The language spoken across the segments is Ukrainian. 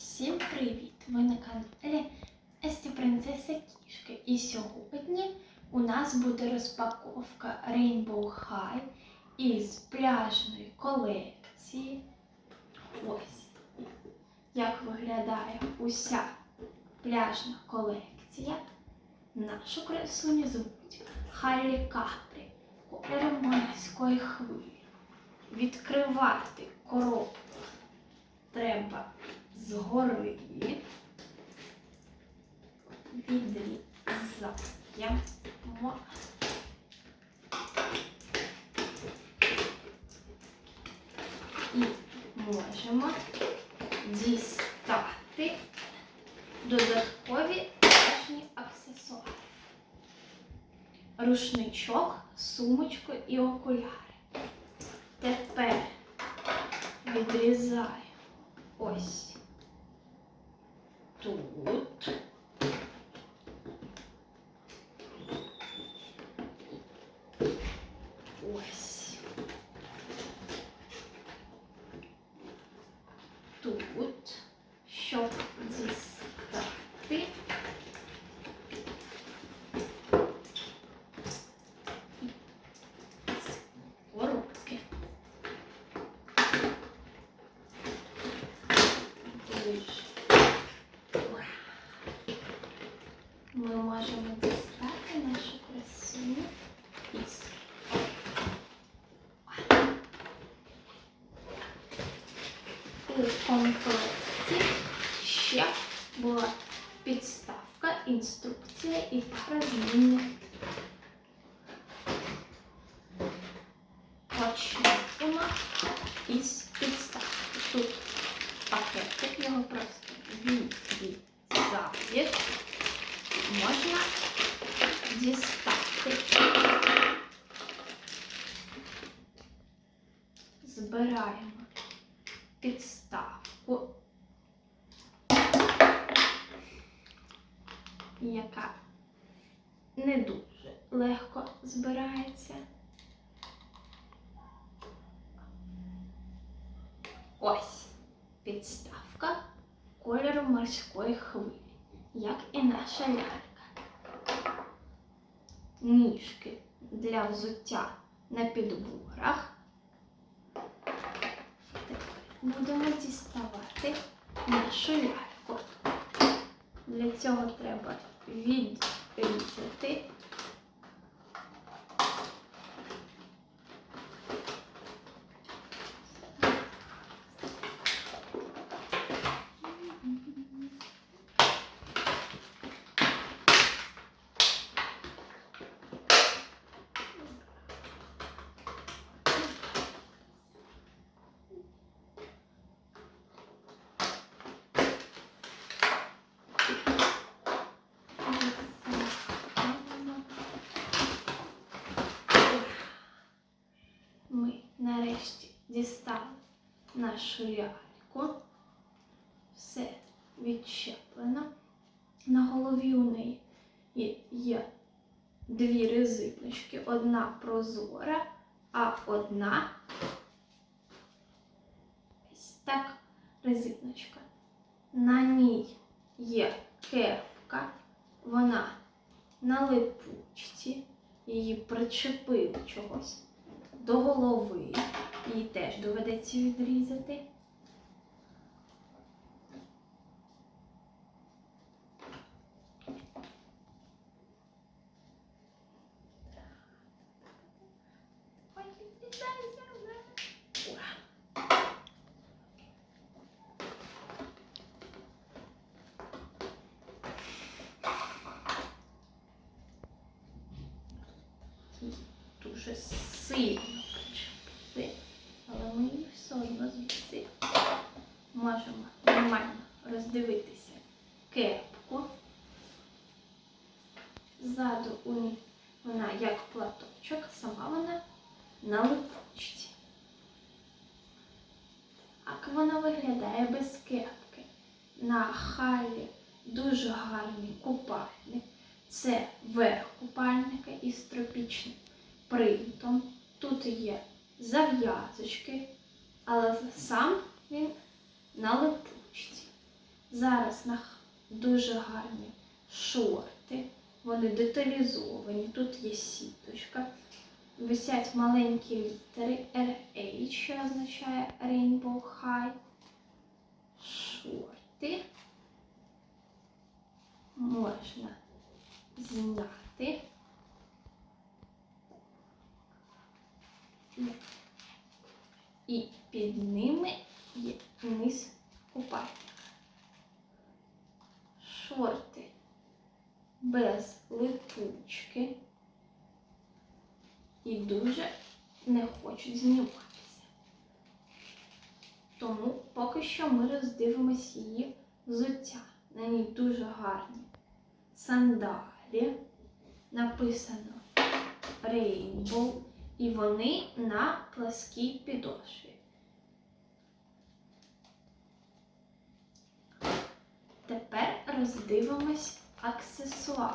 Всім привіт! Ви на каналі Есті Принцеса Кішки. І сьогодні у нас буде розпаковка Rainbow High із пляжної колекції. Ось як виглядає уся пляжна колекція. Нашу красуню звуть Халлі Капрі, кольором морської хвилі. Відкривати коробку треба згори відрізаємо. І можемо дістати додаткові пляжні аксесуари. Рушничок, сумочку і окуляри. Тепер відрізаємо ось тут. Ось. Тут, щоб дістати. Коробки. Дуже. У комплекті ще була підставка, інструкція і пара змінних. Почнемо із підставки. Тут пакетик, його просто відрізаєш. Можна дістати. Збираємо підставку, яка не дуже легко збирається. Ось підставка кольору морської хвилі, як і наша лялька. Ніжки для взуття на підборах. Будемо діставати нашу ляльку. Для цього треба відрізати дістали нашу ляльку. Все відщеплено. На голові у неї є дві резиночки. Одна прозора, а одна ось так резиночка. На ній є кепка, вона на липучці, її причепили чогось до голови. Її теж доведеться відрізати. Дуже сильно причепили, але ми її все одно звідси можемо нормально роздивитися кепку. Ззаду вона як платочок, сама вона на липучці. Так вона виглядає без кепки. На халі дуже гарний купальник. Це верх купальника із тропічним принтом. Тут є зав'язочки, але сам він на липучці. Зараз на дуже гарні шорти. Вони деталізовані. Тут є сіточка. Висять маленькі літери RH, що означає Rainbow High. Шорти. Можна зняти. І, під ними є низ купальника. Шорти без липучки і дуже не хочуть зніматися. Тому поки що ми роздивимось її взуття. На ній дуже гарні сандалі. Написано Rainbow, і вони на пласкій підошві. Тепер роздивимось аксесуари.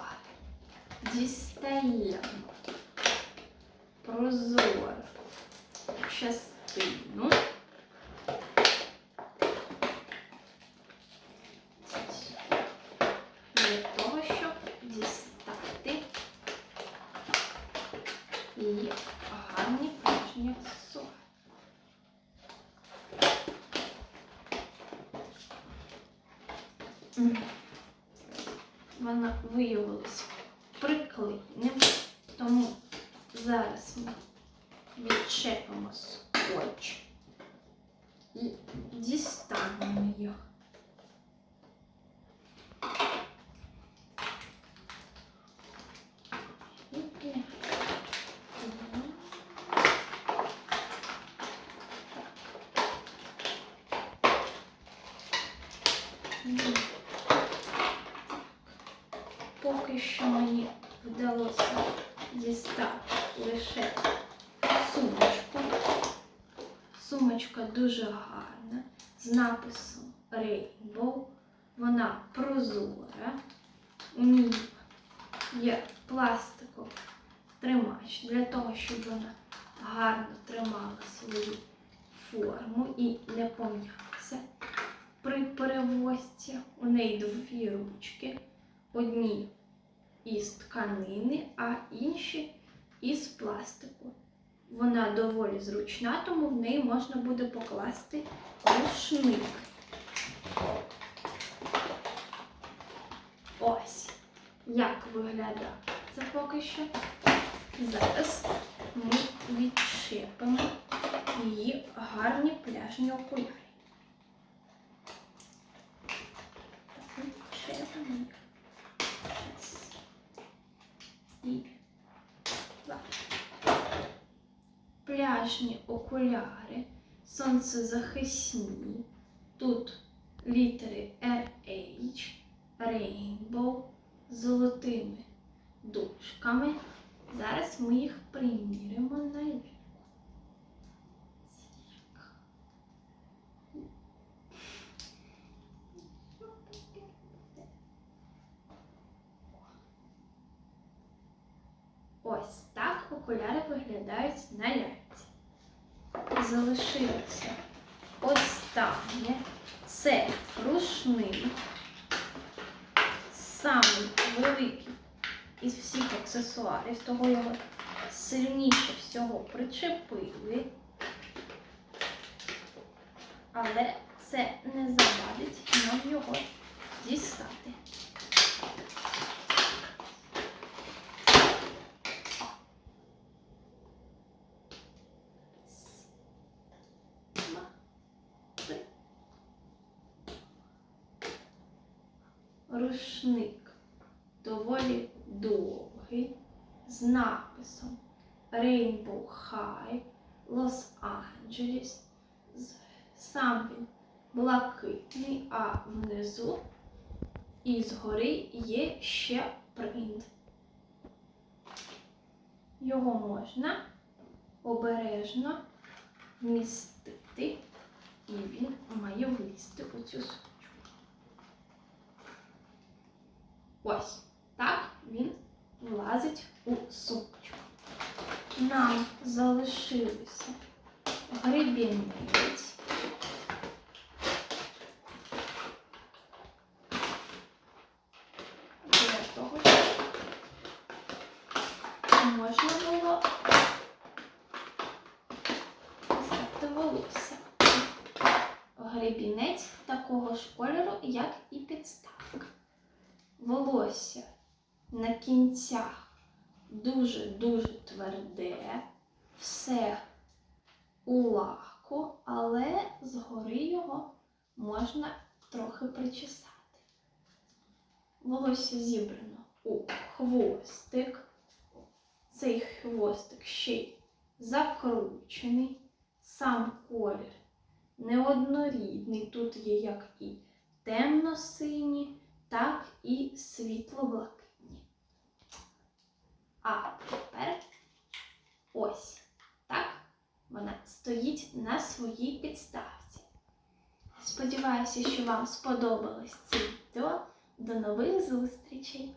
Дістаємо прозору частину. Для того, щоб дістати її гарні пляжні аксесуари. Мгм. Вона виявилась приклеєним, тому зараз ми відчепимо скотч і дістанемо його. Мгм. Поки що мені вдалося дістати лише сумочку. Сумочка дуже гарна, з написом Rainbow. Вона прозора. У ній є пластиковий тримач для того, щоб вона гарно тримала свою форму і не пом'ялася. При перевозці у неї дві ручки, одні із тканини, а інші із пластику. Вона доволі зручна, тому в неї можна буде покласти рушник. Ось як виглядає це поки що. Зараз ми відшипимо її гарні пляжні окуляри. Відшипимо їх. І два. Пляжні окуляри, сонцезахисні. Тут літери RH, Rainbow з золотими дужками. Зараз ми їх приміримо на ліку. Ось так окуляри виглядають на ляльці. Залишилося останнє. Це рушник. Самий великий із всіх аксесуарів, того його сильніше всього причепили. Але це не завадить нам його дістати. Два, три. Рушник доволі довгий з написом Rainbow High Los Angeles. Сам він блакитний, а внизу і згори є ще принт. Його можна обережно вмістити, і він має влізти у цю сумочку. Ось так він влазить у сумочку. Нам залишилися гребінець, для того, щоб можна було стати волосся. Гребінець такого ж кольору, як і підставка. Волосся на кінцях дуже-дуже тверде, все у лаку, але згори його можна трохи причесати. Волосся зібрано у хвостик. Цей хвостик ще й закручений. Сам колір неоднорідний. Тут є як і темно-сині, так і світло-блакитні. А тепер ось так вона стоїть на своїй підставці. Сподіваюся, що вам сподобалось це відео. До нових зустрічей!